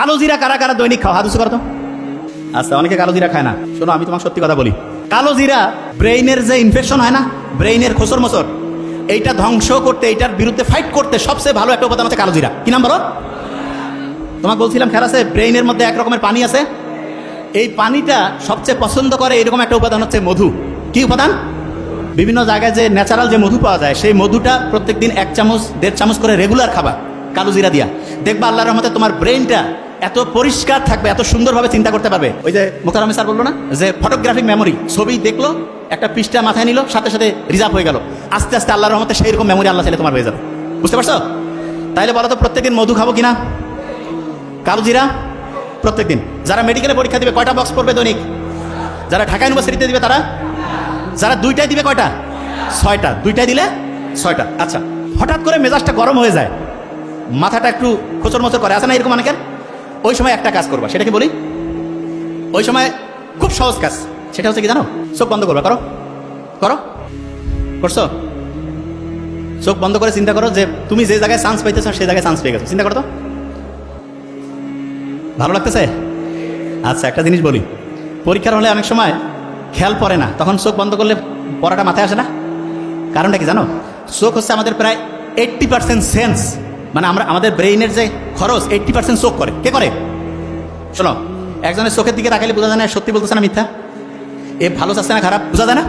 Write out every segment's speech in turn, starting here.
কালো জিরা কারা কারা দৈনিক খাও? হাদুসু করতো আচ্ছা অনেকে কালো জিরা খায় না। শোনো, আমি তোমাকে সত্যি কথা বলি। কালো জিরা ব্রেইনের যে ইনফেকশন হয় না, ব্রেইনের খোসর মসর, এইটা ধ্বংস করতে, এইটার বিরুদ্ধে ফাইট করতে সবচেয়ে ভালো একটা উপাদান হচ্ছে কালো জিরা। কি নাম বলো? তোমাকে বলছিলাম, খেয়াল আছে? ব্রেইনের মধ্যে এক রকমের পানি আছে। এই পানিটা সবচেয়ে পছন্দ করে এরকম একটা উপাদান হচ্ছে মধু। কি উপাদান? বিভিন্ন জায়গায় যে ন্যাচারাল যে মধু পাওয়া যায়, সেই মধুটা প্রত্যেকদিন এক চামচ, দেড় চামচ করে রেগুলার খাবা, কালো জিরা দিয়া। দেখবা আল্লাহর রহমতে তোমার ব্রেনটা এত পরিষ্কার থাকবে, এত সুন্দরভাবে চিন্তা করতে পারবে। ওই যে মোকারমি স্যার বলল না? যে ফটোগ্রাফিক মেমোরি ছবি দেখল, একটা পৃষ্ঠা মাথায় নিল, সাথে সাথে রিজার্ভ হয়ে গেল। আস্তে আস্তে আল্লাহর রহমতে সেই রকম মেমোরি আল্লাহ চাইলে তোমার হয়ে যাবে। বুঝতে পারছ? তাইলে বলো তো, প্রত্যেকদিন মধু খাব কিনা? কালো জিরা? প্রত্যেকদিন। যারা মেডিকেলে পরীক্ষা দিবে, কয়টা বক্স পড়বে দৈনিক? যারা ঢাকা ইউনিভার্সিটিতে দিবে তারা? যারা দুইটাই দিবে কয়টা? ছয়টা। দুইটাই দিলে ছয়টা। আচ্ছা হঠাৎ করে মেজাজটা গরম হয়ে যায়। মাথাটা একটু খোচর মোচর করে আসে না এরকম অনেকের? ওই সময় একটা কাজ করবা সেটা কি বলি, ওই সময় খুব সহজ কাজ, সেটা হচ্ছে কি জানো? চোখ বন্ধ করবা, করো করো, করছ? চোখ বন্ধ করে চিন্তা করো যে তুমি যে জায়গায় চান্স পাইতেছো, সেই জায়গায় চান্স পেয়ে গেছো, চিন্তা করো তো। ভালো লাগতেছে? আচ্ছা একটা জিনিস বলি, পরীক্ষার হলে অনেক সময় খেয়াল পড়ে না, তখন চোখ বন্ধ করলে পড়াটা মাথায় আসে না? কারণটা কি জানো? চোখ হচ্ছে আমাদের প্রায় এইট্টি পার্সেন্ট সেন্স মানে আমরা, আমাদের ব্রেইনের যে খরচ এইট্টি পার্সেন্ট চোখ করে। কে করে? শোনো, একজনের চোখের দিকে তাকালে বোঝা যায় না সত্যি বলতেছে না মিথ্যা? এ ভালো চাচ্ছে না, খারাপ, বোঝা যায় না?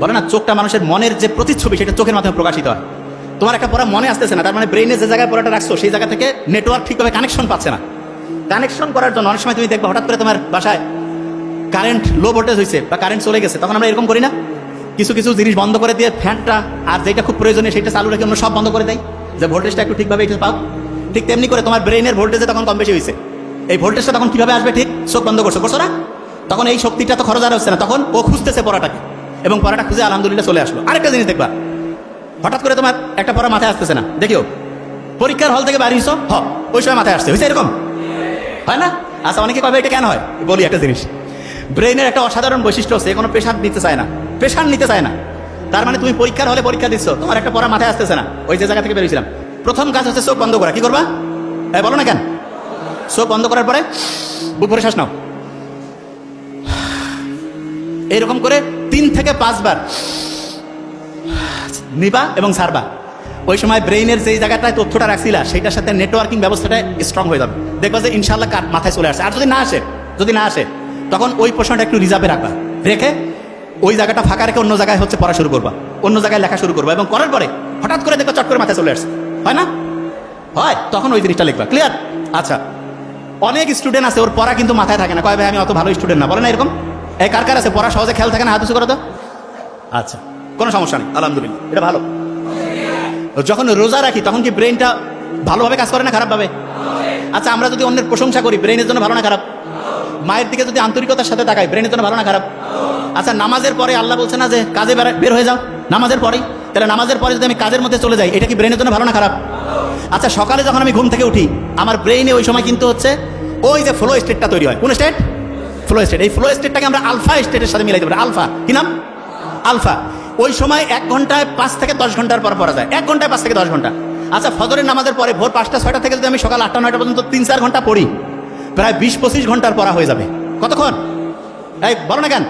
বলে না, চোখটা মানুষের মনের যে প্রতিচ্ছবি, সেটা চোখের মাধ্যমে প্রকাশিত হয়। তোমার একটা পড়া মনে আসতেছে না, তার মানে ব্রেইনে যে জায়গায় পড়াটা রাখছো, সেই জায়গা থেকে নেটওয়ার্ক ঠিকভাবে কানেকশন পাচ্ছে না। কানেকশন করার জন্য অনেক সময় তুমি দেখবে, হঠাৎ করে তোমার বাসায় কারেন্ট লো ভোল্টেজ হয়েছে বা কারেন্ট চলে গেছে, তখন আমরা এরকম করি না। কিছু কিছু জিনিস বন্ধ করে দিয়ে ফ্যানটা আর যেটা খুব প্রয়োজনীয়, সেটা চালু রেখে আমরা সব বন্ধ করে দেয় যে ভোল্টেজটা একটু ঠিকভাবে এটা পাও, ঠিক তেমনি করে তোমার ব্রেইনের ভোল্টেজে তখন কম বেশি হয়েছে এই ভোল্টেজটা তখন কীভাবে আসবে ঠিক? চোখ বন্ধ করছ করছ না? তখন এই শক্তিটা তো খরচ আর হচ্ছে না, তখন ও খুঁজতেছে পড়াটাকে। এবং পড়াটা খুঁজে আলহামদুলিল্লাহ চলে আসলো। আরেকটা জিনিস দেখবা, হঠাৎ করে তোমার একটা পড়া মাথায় আসতেছে না, দেখিও। পরীক্ষার হল থেকে বাড়ি হ, ওই সময় মাথায় আসছে। হয়েছে এরকম? হয় না? আচ্ছা অনেকে কবে এটা কেন হয়? বলি একটা জিনিস। ব্রেনের একটা অসাধারণ বৈশিষ্ট্য হচ্ছে কোনো প্রেশার নিতে চায় না। প্রেশার নিতে চায় না। তার মানে তুমি পরীক্ষার হলে পরীক্ষা দিচ্ছ তোমার একটা পড়া মাথায় আসতেছে না। ওই যে জায়গা থেকে বেরিয়েছিলাম। প্রথম কাজ হচ্ছে চোখ বন্ধ করা। কি করবা? এই বলো না কেন? চোখ বন্ধ করার পরে বুক ভরে শ্বাস নাও। এইরকম করে তিন থেকে পাঁচবার নিবা এবং সারবা। ওই সময় ব্রেইনের যেই জায়গাটায় তথ্যটা রাখছিলা সেটার সাথে নেটওয়ার্কিং ব্যবস্থাটা স্ট্রং হয়ে যাবে। দেখবা যে ইনশাল্লাহ কার মাথায় চলে আসে। আর যদি না আসে, যদি না আসে, তখন ওই প্রশ্নটা একটু রিজার্ভে রাখবা। রেখে ওই জায়গাটা ফাঁকা রেখে অন্য জায়গায় হচ্ছে পড়া শুরু করবা। অন্য জায়গায় লেখা শুরু করবা এবং করার পরে হঠাৎ করে দেখবা চট করে মাথায় চলে আসছে। হয় না? হয়, তখন ওই জিনিসটা লিখবা। ক্লিয়ার আচ্ছা। অনেক স্টুডেন্ট আছে, ওর পড়া কিন্তু মাথায় থাকে না। কয়, ভাই, আমি অত ভালো স্টুডেন্ট না। বলে না এরকম? এই কার কার আছে? পড়া সহজে খেয়াল থাকে না? হাত করে তো আচ্ছা। কোনো সমস্যা নেই, আলহামদুলিল্লাহ। এটা ভালো। যখন রোজা রাখি, তখন কি ব্রেনটা ভালোভাবে কাজ করে না খারাপভাবে? আচ্ছা আমরা যদি অন্যের প্রশংসা করি ব্রেনের জন্য ভালো না খারাপ? মায়ের দিকে যদি আন্তরিকতার সাথে তাকাই ব্রেনের জন্য ভালো না, খারাপ? আচ্ছা নামাজের পরে আল্লাহ বলছে না যে কাজে বের হয়ে যাও। নামাজের পরেই। তাহলে নামাজের পরে যদি আমি কাজের মধ্যে চলে যাই, এটা কি ব্রেনের জন্য ভালো না, খারাপ? আচ্ছা সকালে যখন আমি ঘুম থেকে উঠি, আমার ব্রেইনে ওই সময় কিন্তু হচ্ছে ওই যে ফ্লো স্টেটটা তৈরি হয়। কোন স্টেট ফ্লো স্টেট এই ফ্লো স্টেটটাকে আমরা আলফা স্টেটের সাথে মিলাইতে পারি। আলফা কি নাম? আলফা ওই সময় এক ঘন্টায় পাঁচ থেকে দশ ঘণ্টার পর পড়া যায়। এক ঘন্টায় পাঁচ থেকে দশ ঘণ্টা। আচ্ছা ফজরের নামাজের পরে ভোর পাঁচটা, ছয়টা থেকে যদি আমি সকাল আটটা, নয়টা পর্যন্ত তিন চার ঘণ্টা পড়ি প্রায় বিশ পঁচিশ ঘণ্টার পড়া হয়ে যাবে। কতক্ষণ? এই বলো না কেন?